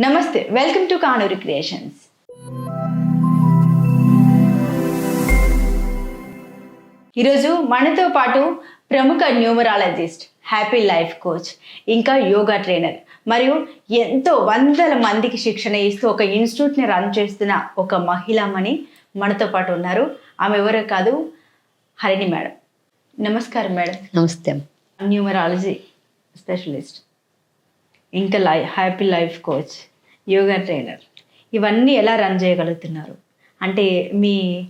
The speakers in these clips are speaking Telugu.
నమస్తే వెల్కమ్ టు కానూరి క్రియేషన్స్. ఈరోజు మనతో పాటు ప్రముఖ న్యూమరాలజిస్ట్ హ్యాపీ లైఫ్ కోచ్ ఇంకా యోగా ట్రైనర్ మరియు ఎంతో వందల మందికి శిక్షణ ఇస్తూ ఒక ఇన్స్టిట్యూట్ని రన్ చేస్తున్న ఒక మహిళామణి మనతో పాటు ఉన్నారు. ఆమె ఎవరో కాదు హరిణి మేడం. నమస్కారం మేడం. నమస్తే. న్యూమరాలజీ స్పెషలిస్ట్ ఇంకా లై happy life coach. Yoga trainer. ఇవన్నీ ఎలా రన్ చేయగలుగుతున్నారు? అంటే మీ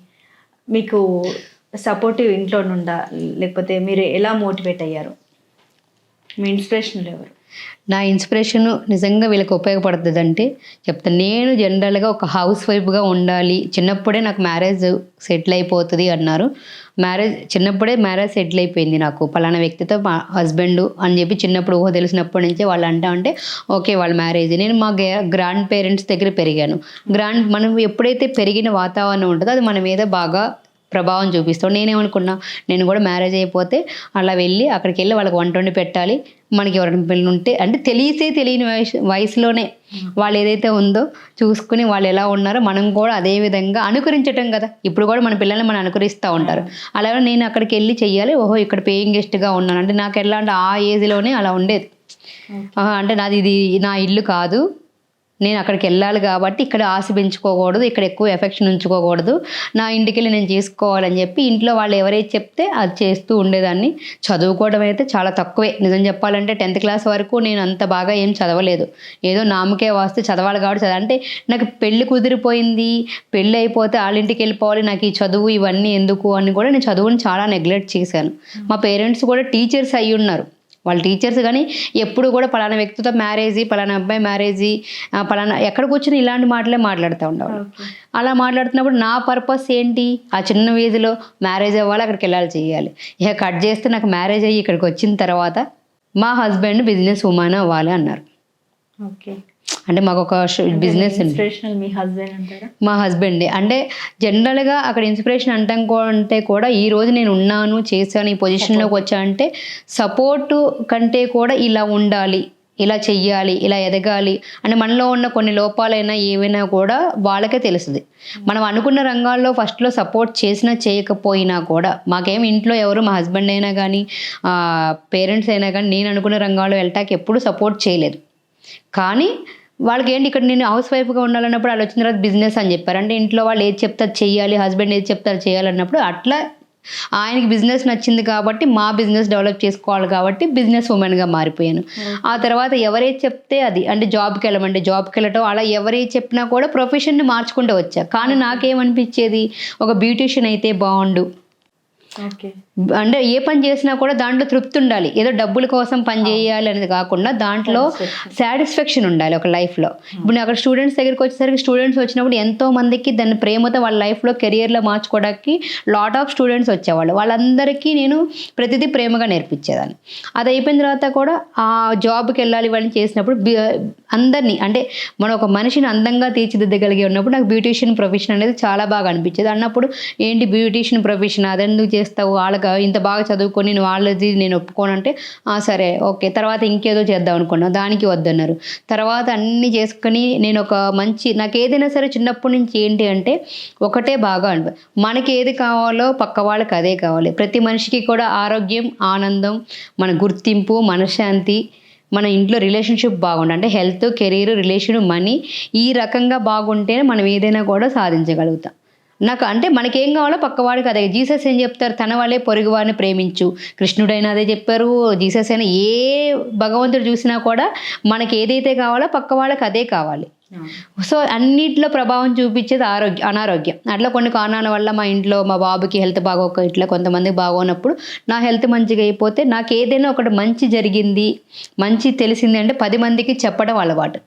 మీకు సపోర్టివ్ ఇంట్లో నుండా లేకపోతే మీరు ఎలా మోటివేట్ అయ్యారు? మీ ఇన్స్పిరేషన్లు ఎవరు? నా ఇన్స్పిరేషన్ నిజంగా వీళ్ళకి ఉపయోగపడుతుంది అంటే చెప్తాను నేను జనరల్గా ఒక హౌస్ వైఫ్గా ఉండాలి. చిన్నప్పుడే నాకు మ్యారేజ్ సెటిల్ అయిపోతుంది అన్నారు. మ్యారేజ్ చిన్నప్పుడే మ్యారేజ్ సెటిల్ అయిపోయింది నాకు. పలానా వ్యక్తితో మా హస్బెండ్ అని చెప్పి చిన్నప్పుడు ఊహ తెలిసినప్పటి నుంచే వాళ్ళు అంటా అంటే ఓకే వాళ్ళ మ్యారేజ్ నేను మా గ్రాండ్ పేరెంట్స్ దగ్గర పెరిగాను. గ్రాండ్ మనం ఎప్పుడైతే పెరిగిన వాతావరణం ఉంటుందో అది మన మీద బాగా ప్రభావం చూపిస్తాం నేనేమనుకున్నా నేను కూడా మ్యారేజ్ అయిపోతే అలా వెళ్ళి అక్కడికి వెళ్ళి వాళ్ళకి వంట వండి పెట్టాలి. మనకి ఎవరైనా పిల్లలు ఉంటే అంటే తెలిసే తెలియని వయసు వయసులోనే వాళ్ళు ఏదైతే ఉందో చూసుకుని వాళ్ళు ఎలా ఉన్నారో మనం కూడా అదే విధంగా అనుకరించటం కదా. ఇప్పుడు కూడా మన పిల్లల్ని మనం అనుకరిస్తూ ఉంటారు. అలాగే నేను అక్కడికి వెళ్ళి చెయ్యాలి. ఓహో ఇక్కడ పేయింగ్ గెస్ట్గా ఉన్నాను. అంటే నాకు ఎలా అంటే ఆ ఏజ్లోనే అలా ఉండేది. అంటే నాది ఇది నా ఇల్లు కాదు. నేను అక్కడికి వెళ్ళాలి కాబట్టి ఇక్కడ ఆశ పెంచుకోకూడదు ఇక్కడ ఎక్కువ ఎఫెక్షన్ ఉంచుకోకూడదు. నా ఇంటికి వెళ్ళి నేను చేసుకోవాలని చెప్పి ఇంట్లో వాళ్ళు ఎవరైతే చెప్తే అది చేస్తూ ఉండేదాన్ని. చదువుకోవడం అయితే చాలా తక్కువే. నిజం చెప్పాలంటే టెన్త్ క్లాస్ వరకు నేను అంత బాగా ఏం చదవలేదు. ఏదో నామకే వాస్తే చదవాలి కాబట్టి చదవ అంటే నాకు పెళ్ళి కుదిరిపోయింది. పెళ్ళి అయిపోతే వాళ్ళ ఇంటికి వెళ్ళిపోవాలి. నాకు ఈ చదువు ఇవన్నీ ఎందుకు అని కూడా నేను చదువుని చాలా నెగ్లెక్ట్ చేశాను. మా పేరెంట్స్ కూడా టీచర్స్ అయి ఉన్నారు వాళ్ళ టీచర్స్ కానీ ఎప్పుడు కూడా పలానా వ్యక్తితో మ్యారేజీ పలానా అబ్బాయి మ్యారేజీ పలానా ఎక్కడ కూర్చొని ఇలాంటి మాటలే మాట్లాడుతూ ఉండేవాళ్ళు. అలా మాట్లాడుతున్నప్పుడు నా పర్పస్ ఏంటి? ఆ చిన్న వీధిలో మ్యారేజ్ అవ్వాలి అక్కడికి వెళ్ళాలి చేయాలి ఇక కట్ చేస్తే నాకు మ్యారేజ్ అయ్యి ఇక్కడికి వచ్చిన తర్వాత మా హస్బెండ్ బిజినెస్ ఉమెన్ అవ్వాలి అన్నారు. ఓకే. అంటే మాకు ఒక బిజినెస్ మీ హస్బెండ్ అంటారా? మా హస్బెండ్ అంటే జనరల్గా అక్కడ ఇన్స్పిరేషన్ అంటాం కూడా ఈ రోజు నేను ఉన్నాను చేశాను ఈ పొజిషన్లోకి వచ్చా అంటే సపోర్టు కంటే కూడా ఇలా ఉండాలి ఇలా చెయ్యాలి ఇలా ఎదగాలి అంటే మనలో ఉన్న కొన్ని లోపాలైనా ఏవైనా కూడా వాళ్ళకే తెలుస్తుంది. మనం అనుకున్న రంగాల్లో ఫస్ట్లో సపోర్ట్ చేసినా చేయకపోయినా కూడా మాకేం ఇంట్లో ఎవరు మా హస్బెండ్ అయినా కానీ పేరెంట్స్ అయినా కానీ నేను అనుకున్న రంగాల్లో వెళ్ళటానికి ఎప్పుడు సపోర్ట్ చేయలేదు. కానీ వాళ్ళకి ఏంటి ఇక్కడ నేను హౌస్ వైఫ్గా ఉండాలన్నప్పుడు వాళ్ళు వచ్చిన తర్వాత బిజినెస్ అని చెప్పారు. అంటే ఇంట్లో వాళ్ళు ఏది చెప్తారు చేయాలి హస్బెండ్ ఏది చెప్తారు చేయాలన్నప్పుడు అట్లా ఆయనకి బిజినెస్ నచ్చింది కాబట్టి మా బిజినెస్ డెవలప్ చేసుకోవాలి కాబట్టి బిజినెస్ ఉమెన్గా మారిపోయాను. ఆ తర్వాత ఎవరైతే చెప్తే అది. అంటే జాబ్కి వెళ్ళమంటే జాబ్కి వెళ్ళటం అలా ఎవరైతే చెప్పినా కూడా ప్రొఫెషన్ని మార్చుకుంటూ వచ్చా. కానీ నాకేమనిపించేది? ఒక బ్యూటిషియన్ అయితే బాగుండు. అంటే ఏ పని చేసినా కూడా దాంట్లో తృప్తి ఉండాలి. ఏదో డబ్బుల కోసం పని చేయాలి అనేది కాకుండా దాంట్లో సాటిస్ఫాక్షన్ ఉండాలి ఒక లైఫ్లో. ఇప్పుడు నేను అక్కడ స్టూడెంట్స్ దగ్గరికి వచ్చేసరికి స్టూడెంట్స్ వచ్చినప్పుడు ఎంతో మందికి దాన్ని ప్రేమతో వాళ్ళ లైఫ్లో కెరియర్లో మార్చుకోవడానికి లాట్ ఆఫ్ స్టూడెంట్స్ వచ్చేవాళ్ళు. వాళ్ళందరికీ నేను ప్రతిదీ ప్రేమగా నేర్పించేదాన్ని. అది అయిపోయిన తర్వాత కూడా ఆ జాబ్కి వెళ్ళాలి ఇవన్నీ చేసినప్పుడు అందరినీ అంటే మనం ఒక మనిషిని అందంగా తీర్చిదిద్దగలిగి ఉన్నప్పుడు నాకు బ్యూటీషియన్ ప్రొఫెషన్ అనేది చాలా బాగా అనిపించేది. అన్నప్పుడు ఏంటి బ్యూటీషియన్ ప్రొఫెషన్? అదెందుకు చేస్తావు? వాళ్ళకి ఇంత బాగా చదువుకొని నువ్వు వాళ్ళది నేను ఒప్పుకోనంటే సరే ఓకే. తర్వాత ఇంకేదో చేద్దాం అనుకున్నా. దానికి వద్దన్నారు. తర్వాత అన్నీ చేసుకొని నేను ఒక మంచి నాకు ఏదైనా సరే చిన్నప్పటి నుంచి ఏంటి అంటే ఒకటే బాగా అనిపి మనకి ఏది కావాలో పక్క వాళ్ళకి అదే కావాలి. ప్రతి మనిషికి కూడా ఆరోగ్యం ఆనందం మన గుర్తింపు మనశ్శాంతి మన ఇంట్లో రిలేషన్షిప్ బాగుండాలి. అంటే హెల్త్ కెరీర్ రిలేషన్ మనీ ఈ రకంగా బాగుంటేనే మనం ఏదైనా కూడా సాధించగలుగుతాం. నాకు అంటే మనకేం కావాలో పక్కవాడికి అదే. జీసస్ ఏం చెప్తారు? తన వాళ్ళే పొరుగు వారిని ప్రేమించు. కృష్ణుడైనా అదే చెప్పారు. జీసస్ అయినా ఏ భగవంతుడు చూసినా కూడా మనకి ఏదైతే కావాలో పక్క వాళ్ళకి అదే కావాలి. సో అన్నిట్లో ప్రభావం చూపించేది ఆరోగ్యం అనారోగ్యం. అట్లా కొన్ని కారణాల వల్ల మా ఇంట్లో మా బాబుకి హెల్త్ బాగోక ఇట్లా కొంతమందికి బాగోనప్పుడు నా హెల్త్ మంచిగా అయిపోతే నాకు ఏదైనా ఒకటి మంచి జరిగింది మంచి తెలిసింది అంటే పది మందికి చెప్పడం అలవాటు.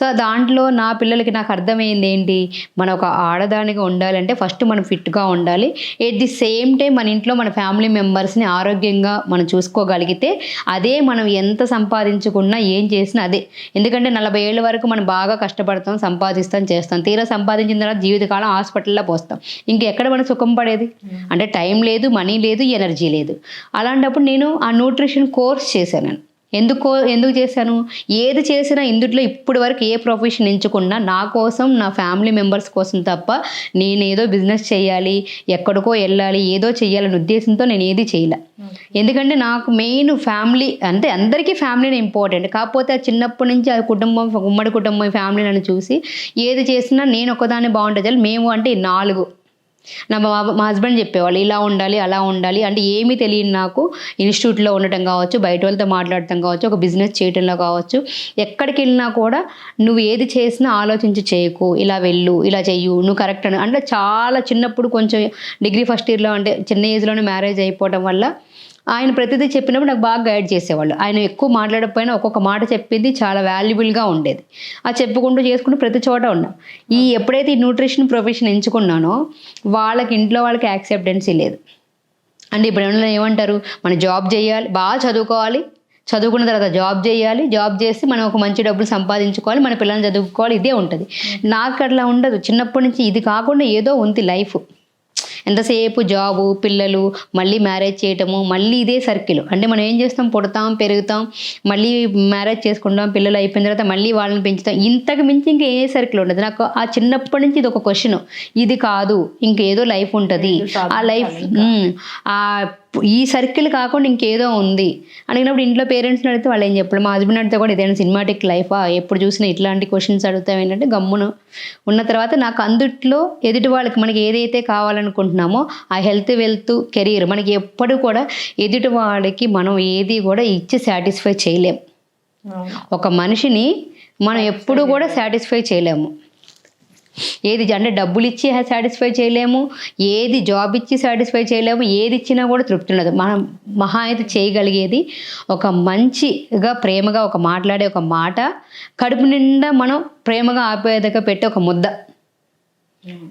సో దాంట్లో నా పిల్లలకి నాకు అర్థమైంది ఏంటి? మనం ఒక ఆడదానిగా ఉండాలంటే ఫస్ట్ మనం ఫిట్గా ఉండాలి. ఎట్ ది సేమ్ టైం మన ఇంట్లో మన ఫ్యామిలీ మెంబర్స్ని ఆరోగ్యంగా మనం చూసుకోగలిగితే అదే మనం ఎంత సంపాదించుకున్నా ఏం చేసినా అదే. ఎందుకంటే నలభై ఏళ్ళ వరకు మనం బాగా కష్టపడతాం సంపాదిస్తాం చేస్తాం. తీరా సంపాదించిన తర్వాత జీవితకాలం హాస్పిటల్లో పోస్తాం. ఇంకెక్కడ మనం సుఖం పడేది? అంటే టైం లేదు మనీ లేదు ఎనర్జీ లేదు. అలాంటప్పుడు నేను ఆ న్యూట్రిషన్ కోర్స్ చేశాను ఎందుకో ఎందుకు చేశాను? ఏది చేసినా ఇందులో ఇప్పటి వరకు ఏ ప్రొఫెషన్ ఎంచుకున్నా నా కోసం నా ఫ్యామిలీ మెంబర్స్ కోసం తప్ప నేను ఏదో బిజినెస్ చేయాలి ఎక్కడికో వెళ్ళాలి ఏదో చేయాలనే ఉద్దేశంతో నేను ఏది చేయలే. ఎందుకంటే నాకు మెయిన్ ఫ్యామిలీ అంటే అందరికీ ఫ్యామిలీనే ఇంపార్టెంట్ కాకపోతే ఆ చిన్నప్పటి నుంచి ఆ కుటుంబం ఉమ్మడి కుటుంబం ఫ్యామిలీ నన్ను చూసి ఏది చేసినా నేను ఒకదాన్ని బాగుంటుంది మేము అంటే నాలుగు. నా మా మా హస్బెండ్ చెప్పేవాళ్ళు ఇలా ఉండాలి అలా ఉండాలి. అంటే ఏమీ తెలియని నాకు ఇన్స్టిట్యూట్లో ఉండటం కావచ్చు బయట వాళ్ళతో మాట్లాడటం కావచ్చు ఒక బిజినెస్ చేయటంలో కావచ్చు ఎక్కడికి వెళ్ళినా కూడా నువ్వు ఏది చేసినా ఆలోచించి చేయకు. ఇలా వెళ్ళు ఇలా చెయ్యు నువ్వు కరెక్ట్ అని. అంటే చాలా చిన్నప్పుడు కొంచెం డిగ్రీ ఫస్ట్ ఇయర్లో అంటే చిన్న ఏజ్లోనే మ్యారేజ్ అయిపోవడం వల్ల ఆయన ప్రతిదీ చెప్పినప్పుడు నాకు బాగా గైడ్ చేసేవాళ్ళు. ఆయన ఎక్కువ మాట్లాడకపోయినా ఒక్కొక్క మాట చెప్పింది చాలా వాల్యుబుల్గా ఉండేది. ఆ చెప్పుకుంటూ చేసుకుంటూ ప్రతి చోట ఉన్నా. ఈ ఎప్పుడైతే ఈ న్యూట్రిషన్ ప్రొఫెషన్ ఎంచుకున్నానో వాళ్ళకి ఇంట్లో వాళ్ళకి యాక్సెప్టెన్సీ లేదు. అంటే ఇప్పుడు ఏమన్నా ఏమంటారు మన జాబ్ చేయాలి బాగా చదువుకోవాలి. చదువుకున్న తర్వాత జాబ్ చేయాలి జాబ్ చేసి మనం ఒక మంచి డబ్బులు సంపాదించుకోవాలి మన పిల్లల్ని చదువుకోవాలి ఇదే ఉంటుంది. నాకు అట్లా ఉండదు. చిన్నప్పటి నుంచి ఇది కాకుండా ఏదో ఉంది లైఫ్ ఎంతసేపు జాబు పిల్లలు మళ్ళీ మ్యారేజ్ చేయటము మళ్ళీ ఇదే సర్కిల్. అంటే మనం ఏం చేస్తాం? పుడతాం పెరుగుతాం మళ్ళీ మ్యారేజ్ చేసుకుంటాం పిల్లలు అయిపోయిన తర్వాత మళ్ళీ వాళ్ళని పెంచుతాం. ఇంతకు మించి ఇంకా ఏ సర్కిల్ ఉండదు. నాకు ఆ చిన్నప్పటి నుంచి ఇది ఒక క్వశ్చన్. ఇది కాదు ఇంకేదో లైఫ్ ఉంటుంది. ఆ లైఫ్ ఆ ఈ సర్కిల్ కాకుండా ఇంకేదో ఉంది. అడిగినప్పుడు ఇంట్లో పేరెంట్స్ని అడిగితే వాళ్ళు ఏం చెప్పారు? మా హస్బెండ్ అడిగితే కూడా ఇదేనా సినిమాటిక్ లైఫా ఎప్పుడు చూసినా ఇట్లాంటి క్వశ్చన్స్ అడుగుతాం ఏంటంటే గమ్మును. ఉన్న తర్వాత నాకు అందుట్లో ఎదుటి వాళ్ళకి మనకి ఏదైతే కావాలనుకుంటున్నామో ఆ హెల్త్ వెల్త్ కెరీర్ మనకి ఎప్పుడు కూడా ఎదుటి వాళ్ళకి మనం ఏది కూడా ఇచ్చి సాటిస్ఫై చేయలేం. ఒక మనిషిని మనం ఎప్పుడు కూడా సాటిస్ఫై చేయలేము. ఏది అంటే డబ్బులు ఇచ్చి సాటిస్ఫై చేయలేము ఏది జాబ్ ఇచ్చి సాటిస్ఫై చేయలేము ఏది ఇచ్చినా కూడా తృప్తి ఉండదు. మనం మహా అయితే చేయగలిగేది ఒక మంచిగా ప్రేమగా ఒక మాట్లాడే ఒక మాట కడుపు నిండా మనం ప్రేమగా ఆప్యాయతగా పెట్టే ఒక ముద్ద.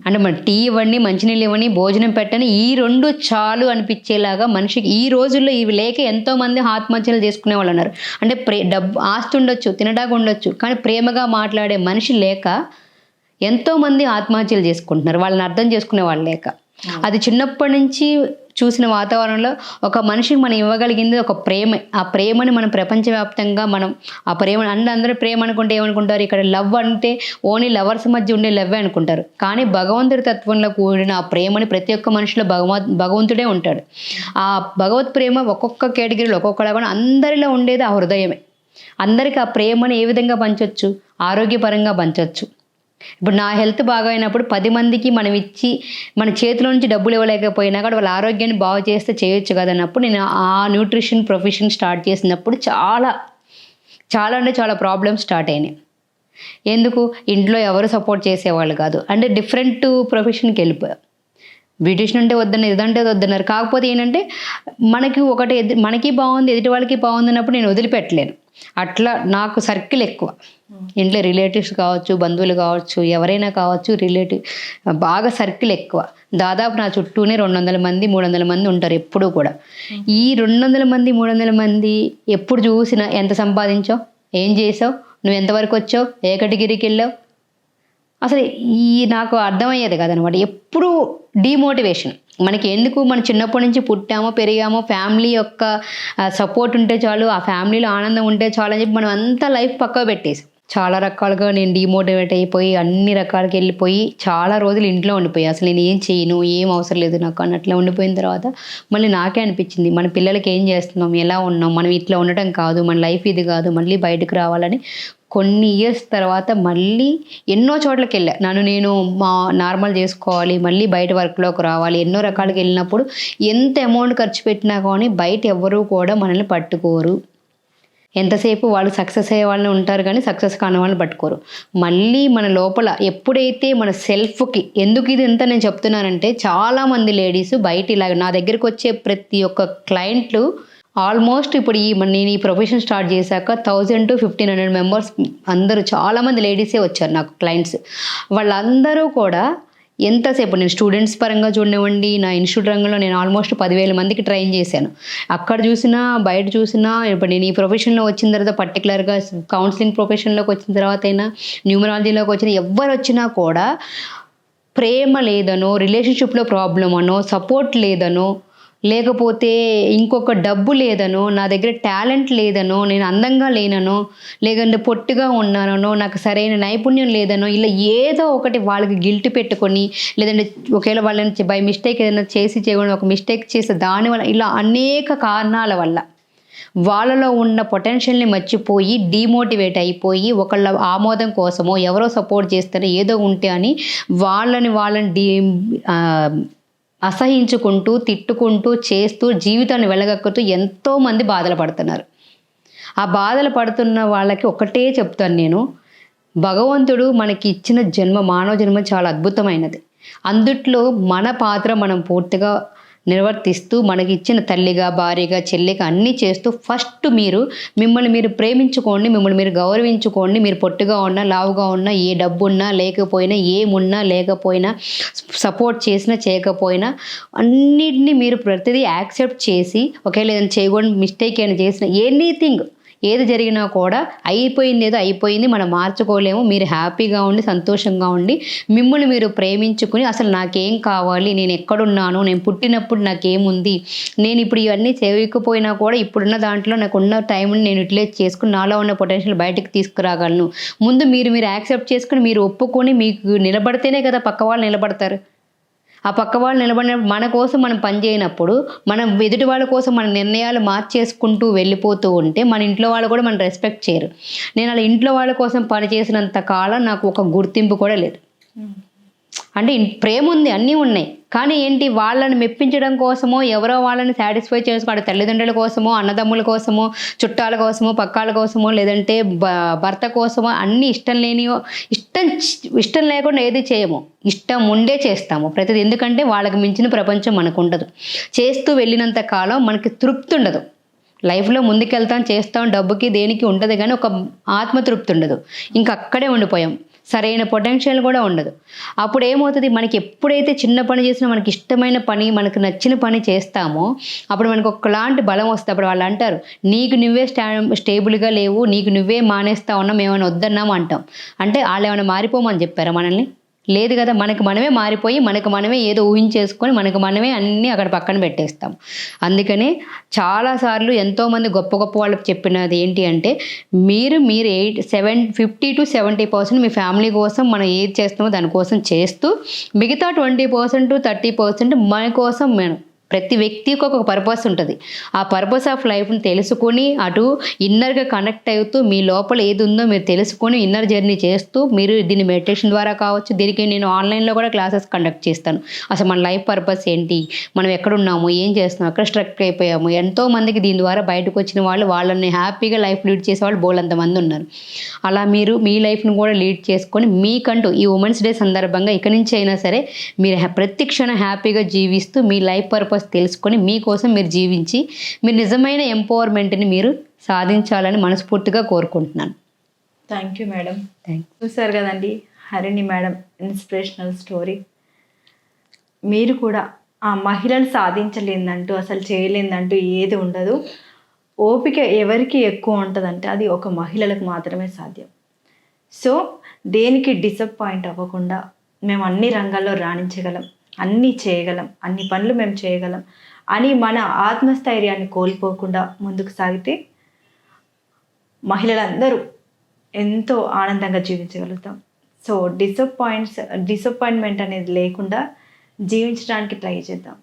అంటే మన టీ ఇవ్వండి మంచినీళ్ళు ఇవ్వండి భోజనం పెట్టని ఈ రెండు చాలు అనిపించేలాగా మనిషికి ఈ రోజుల్లో ఇవి లేక ఎంతోమంది ఆత్మహత్యలు చేసుకునే వాళ్ళు ఉన్నారు. అంటే ప్రే డబ్బు ఆస్తి ఉండొచ్చు తినడానికి ఉండొచ్చు కానీ ప్రేమగా మాట్లాడే మనిషి లేక ఎంతో మంది ఆత్మహత్యలు చేసుకుంటున్నారు. వాళ్ళని అర్థం చేసుకునే వాళ్ళు లేక. అది చిన్నప్పటి నుంచి చూసిన వాతావరణంలో ఒక మనిషికి మనం ఇవ్వగలిగింది ఒక ప్రేమ. ఆ ప్రేమని మనం ప్రపంచవ్యాప్తంగా మనం ఆ ప్రేమ అన్ని అందరూ ప్రేమ అనుకుంటే ఏమనుకుంటారు? ఇక్కడ లవ్ అంటే ఓన్లీ లవర్స్ మధ్య ఉండే లవ్వే అనుకుంటారు. కానీ భగవంతుడి తత్వంలో కూడిన ఆ ప్రేమని ప్రతి ఒక్క మనిషిలో భగవ భగవంతుడే ఉంటాడు. ఆ భగవత్ ప్రేమ ఒక్కొక్క కేటగిరీలో ఒక్కొక్కలాగా అందరిలో ఉండేది ఆ హృదయమే. అందరికీ ఆ ప్రేమని ఏ విధంగా పంచొచ్చు? ఆరోగ్యపరంగా పంచొచ్చు. ఇప్పుడు నా హెల్త్ బాగైనప్పుడు పది మందికి మనం ఇచ్చి మన చేతిలో నుంచి డబ్బులు ఇవ్వలేకపోయినా కూడా వాళ్ళ ఆరోగ్యాన్ని బాగు చేస్తే చేయొచ్చు కదన్నప్పుడు నేను ఆ న్యూట్రిషన్ ప్రొఫెషన్ స్టార్ట్ చేసినప్పుడు చాలా చాలా అంటే చాలా ప్రాబ్లమ్స్ స్టార్ట్ అయినాయి. ఎందుకు? ఇంట్లో ఎవరు సపోర్ట్ చేసేవాళ్ళు కాదు. అంటే డిఫరెంట్ ప్రొఫెషన్కి వెళ్ళిపోయా. బ్యూటిషియన్ అంటే వద్దన్నారు ఇదంటే వద్దన్నారు. కాకపోతే ఏంటంటే మనకి ఒకటి ఎదు మనకి బాగుంది ఎదుటి వాళ్ళకి బాగుంది అన్నప్పుడు నేను వదిలిపెట్టలేను. అట్లా నాకు సర్కిల్ ఎక్కువ. ఇంట్లో రిలేటివ్స్ కావచ్చు బంధువులు కావచ్చు ఎవరైనా కావచ్చు రిలేటివ్ బాగా సర్కిల్ ఎక్కువ. దాదాపు నా చుట్టూనే రెండు వందల మంది మూడు వందల మంది ఉంటారు ఎప్పుడూ కూడా. ఈ రెండు వందల మంది మూడు వందల మంది ఎప్పుడు చూసినా ఎంత సంపాదించావు? ఏం చేసావు? నువ్వు ఎంతవరకు వచ్చావు? ఏ కేటగిరీకి వెళ్ళావు? అసలు ఈ నాకు అర్థమయ్యేది కదనమాట. ఎప్పుడు డిమోటివేషన్ మనకి ఎందుకు మనం చిన్నప్పటి నుంచి పుట్టామో పెరిగామో ఫ్యామిలీ యొక్క సపోర్ట్ ఉంటే చాలు ఆ ఫ్యామిలీలో ఆనందం ఉంటే చాలు అని చెప్పి మనం అంతా లైఫ్ పక్క పెట్టేసి. చాలా రకాలుగా నేను డిమోటివేట్ అయిపోయి అన్ని రకాలకి వెళ్ళిపోయి చాలా రోజులు ఇంట్లో ఉండిపోయి. అసలు నేను ఏం చేయను ఏం అవసరం లేదు నాకు అన్నట్లా ఉండిపోయిన తర్వాత మళ్ళీ నాకే అనిపించింది. మన పిల్లలకి ఏం చేస్తున్నాం ఎలా ఉన్నాం మనం ఇట్లా ఉండటం కాదు మన లైఫ్ ఇది కాదు మళ్ళీ బయటకు రావాలని కొన్ని ఇయర్స్ తర్వాత మళ్ళీ ఎన్నో చోట్లకి వెళ్ళా. నన్ను నేను మా నార్మల్ చేసుకోవాలి మళ్ళీ బయట వర్క్లోకి రావాలి ఎన్నో రకాలకి వెళ్ళినప్పుడు ఎంత అమౌంట్ ఖర్చు పెట్టినా కానీ బయట ఎవ్వరూ కూడా మనల్ని పట్టుకోరు. ఎంతసేపు వాళ్ళు సక్సెస్ అయ్యే వాళ్ళని ఉంటారు కానీ సక్సెస్ కాని వాళ్ళని పట్టుకోరు. మళ్ళీ మన లోపల ఎప్పుడైతే మన సెల్ఫ్కి ఎందుకు ఇది ఎంత నేను చెప్తున్నానంటే చాలామంది లేడీస్ బయట ఇలాగ నా దగ్గరికి వచ్చే ప్రతి ఒక్క క్లయింట్లు ఆల్మోస్ట్ ఇప్పుడు ఈ నేను ఈ ప్రొఫెషన్ స్టార్ట్ చేశాక thousand two fifteen hundred members అందరూ చాలామంది లేడీసే వచ్చారు నాకు క్లయింట్స్. వాళ్ళందరూ కూడా ఎంతసేపు? నేను స్టూడెంట్స్ పరంగా చూడనివ్వండి నా ఇన్స్టిట్యూట్ రంగంలో నేను ఆల్మోస్ట్ పదివేల మందికి ట్రైన్ చేశాను. అక్కడ చూసినా బయట చూసినా ఇప్పుడు నేను ఈ ప్రొఫెషన్లో వచ్చిన తర్వాత పర్టికులర్గా కౌన్సిలింగ్ ప్రొఫెషన్లోకి వచ్చిన తర్వాత అయినా న్యూమరాలజీలోకి వచ్చిన ఎవరు వచ్చినా కూడా ప్రేమ లేదనో రిలేషన్షిప్లో ప్రాబ్లం అనో సపోర్ట్ లేదనో లేకపోతే ఇంకొక డబ్బు లేదనో నా దగ్గర టాలెంట్ లేదనో నేను అందంగా లేననో లేదంటే పొట్టుగా ఉన్నానో నాకు సరైన నైపుణ్యం లేదనో ఇలా ఏదో ఒకటి వాళ్ళకి గిల్ట్ పెట్టుకొని లేదంటే ఒకవేళ వాళ్ళని బై మిస్టేక్ ఏదైనా చేసి చేయకుండా ఒక మిస్టేక్ చేస్తే దానివల్ల ఇలా అనేక కారణాల వల్ల వాళ్ళలో ఉన్న పొటెన్షియల్ని మర్చిపోయి డీమోటివేట్ అయిపోయి ఒకళ్ళ ఆమోదం కోసమో ఎవరో సపోర్ట్ చేస్తారో ఏదో ఉంటే అని వాళ్ళని వాళ్ళని డీ అసహించుకుంటూ తిట్టుకుంటూ చేస్తూ జీవితాన్ని వెళ్ళగక్కుతూ ఎంతోమంది బాధలు పడుతున్నారు. ఆ బాధలు పడుతున్న వాళ్ళకి ఒకటే చెప్తాను నేను. భగవంతుడు మనకి ఇచ్చిన జన్మ మానవ జన్మ చాలా అద్భుతమైనది. అందుట్లో మన పాత్ర మనం పూర్తిగా నిర్వర్తిస్తూ మనకి ఇచ్చిన తల్లిగా భార్యగా చెల్లిగా అన్నీ చేస్తూ ఫస్ట్ మీరు మిమ్మల్ని మీరు ప్రేమించుకోండి మిమ్మల్ని మీరు గౌరవించుకోండి మీరు పొట్టుగా ఉన్నా లావుగా ఉన్నా ఏ డబ్బున్నా లేకపోయినా ఏమున్నా లేకపోయినా సపోర్ట్ చేసినా చేయకపోయినా అన్నిటినీ మీరు ప్రతిదీ యాక్సెప్ట్ చేసి ఒకే ఏదైనా చేయకూడని మిస్టేక్ అయినా చేసిన ఎనీథింగ్ ఏది జరిగినా కూడా అయిపోయింది ఏదో అయిపోయింది మనం మార్చుకోలేము. మీరు హ్యాపీగా ఉండి సంతోషంగా ఉండి మిమ్మల్ని మీరు ప్రేమించుకుని అసలు నాకేం కావాలి నేను ఎక్కడున్నాను నేను పుట్టినప్పుడు నాకేముంది నేను ఇప్పుడు ఇవన్నీ చేయకపోయినా కూడా ఇప్పుడున్న దాంట్లో నాకు ఉన్న టైంని నేను యూటిలైజ్ చేసుకుని నాలో ఉన్న పొటెన్షియల్ బయటకు తీసుకురాగలను. ముందు మీరు మీరు యాక్సెప్ట్ చేసుకుని మీరు ఒప్పుకొని మీకు నిలబడితేనే కదా పక్క వాళ్ళు నిలబడతారు. ఆ పక్క వాళ్ళు నిలబడినప్పుడు మన కోసం మనం పనిచేయనప్పుడు మనం ఎదుటి వాళ్ళ కోసం మన నిర్ణయాలు మార్చేసుకుంటూ వెళ్ళిపోతూ ఉంటే మన ఇంట్లో వాళ్ళు కూడా మనం రెస్పెక్ట్ చేయరు. నేను అలా ఇంట్లో వాళ్ళ కోసం పని చేసినంత కాలం నాకు ఒక గుర్తింపు కూడా లేదు. అంటే ప్రేమ ఉంది అన్నీ ఉన్నాయి. కానీ ఏంటి వాళ్ళని మెప్పించడం కోసమో ఎవరో వాళ్ళని సాటిస్ఫై చేసుకోవడం తల్లిదండ్రుల కోసమో అన్నదమ్ముల కోసమో చుట్టాల కోసమో పక్కాల కోసమో లేదంటే భర్త కోసమో అన్నీ ఇష్టం లేనియో ఇష్టం ఇష్టం లేకుండా ఏది చేయము. ఇష్టం ఉండే చేస్తాము. ప్రతిది ఎందుకంటే వాళ్ళకి మించిన ప్రపంచం మనకు ఉండదు చేస్తూ వెళ్ళినంత కాలం మనకి తృప్తి ఉండదు. లైఫ్లో ముందుకెళ్తాం చేస్తాం డబ్బుకి దేనికి ఉండదు కానీ ఒక ఆత్మతృప్తి ఉండదు. ఇంకా అక్కడే ఉండిపోయాం. సరైన పొటెన్షియల్ కూడా ఉండదు. అప్పుడు ఏమవుతుంది మనకి ఎప్పుడైతే చిన్న పని చేసినా మనకి ఇష్టమైన పని మనకు నచ్చిన పని చేస్తామో అప్పుడు మనకు ఒకలాంటి బలం వస్తుంది. అప్పుడు వాళ్ళు అంటారు నీకు నువ్వే స్టా స్టేబుల్గా లేవు నీకు నువ్వే మానేస్తా ఉన్నాం ఏమైనా వద్దన్నాం అంటాం. అంటే వాళ్ళు ఏమైనా మారిపోమని చెప్పారా మనల్ని? లేదు కదా మనకు మనమే మారిపోయి మనకు మనమే ఏదో ఊహించేసుకొని మనకు మనమే అన్నీ అక్కడ పక్కన పెట్టేస్తాం. అందుకనే చాలాసార్లు ఎంతోమంది గొప్ప గొప్ప వాళ్ళకి చెప్పినది ఏంటి అంటే మీరు మీరు eight seven fifty to seventy percent me family కోసం మనం ఏది చేస్తామో దానికోసం చేస్తూ మిగతా twenty percent to thirty percent మన కోసం మనం ప్రతి వ్యక్తికి ఒక పర్పస్ ఉంటుంది. ఆ పర్పస్ ఆఫ్ లైఫ్ని తెలుసుకొని అటు ఇన్నర్గా కనెక్ట్ అవుతూ మీ లోపల ఏది ఉందో మీరు తెలుసుకొని ఇన్నర్ జర్నీ చేస్తూ మీరు దీన్ని మెడిటేషన్ ద్వారా కావచ్చు దీనికి నేను ఆన్లైన్లో కూడా క్లాసెస్ కండక్ట్ చేస్తాను. అసలు మన లైఫ్ పర్పస్ ఏంటి? మనం ఎక్కడున్నాము ఏం చేస్తున్నాము ఎక్కడ స్ట్రక్ అయిపోయాము? ఎంతో మందికి దీని ద్వారా బయటకు వచ్చిన వాళ్ళు వాళ్ళని హ్యాపీగా లైఫ్ లీడ్ చేసే వాళ్ళు బోల్ అంతమంది ఉన్నారు. అలా మీరు మీ లైఫ్ను కూడా లీడ్ చేసుకొని మీకంటూ ఈ ఉమెన్స్ డే సందర్భంగా ఇక్కడి నుంచి అయినా సరే మీరు ప్రతి క్షణం హ్యాపీగా జీవిస్తూ మీ లైఫ్ పర్పస్ తెలుసుకొని మీకోసం మీరు జీవించి మీరు నిజమైన ఎంపవర్మెంట్ని మీరు సాధించాలని మనస్ఫూర్తిగా కోరుకుంటున్నాను. థ్యాంక్ యూ మేడం థ్యాంక్ చూసారు కదండి హరిణి మేడం ఇన్స్పిరేషనల్ స్టోరీ మీరు కూడా ఆ మహిళలు సాధించలేదంటూ అసలు చేయలేదంటూ ఏది ఉండదు. ఓపిక ఎవరికి ఎక్కువ ఉంటుందంటే అది ఒక మహిళలకు మాత్రమే సాధ్యం. సో దేనికి డిసప్పాయింట్ అవ్వకుండా మేము అన్ని రంగాల్లో రాణించగలం. అన్నీ చేయగలం అన్ని పనులు మేము చేయగలం అని మన ఆత్మస్థైర్యాన్ని కోల్పోకుండా ముందుకు సాగితే మహిళలందరూ ఎంతో ఆనందంగా జీవించగలుగుతాం. సో డిసప్పాయింట్స్ డిసప్పాయింట్మెంట్ అనేది లేకుండా జీవించడానికి ట్రై చేద్దాం.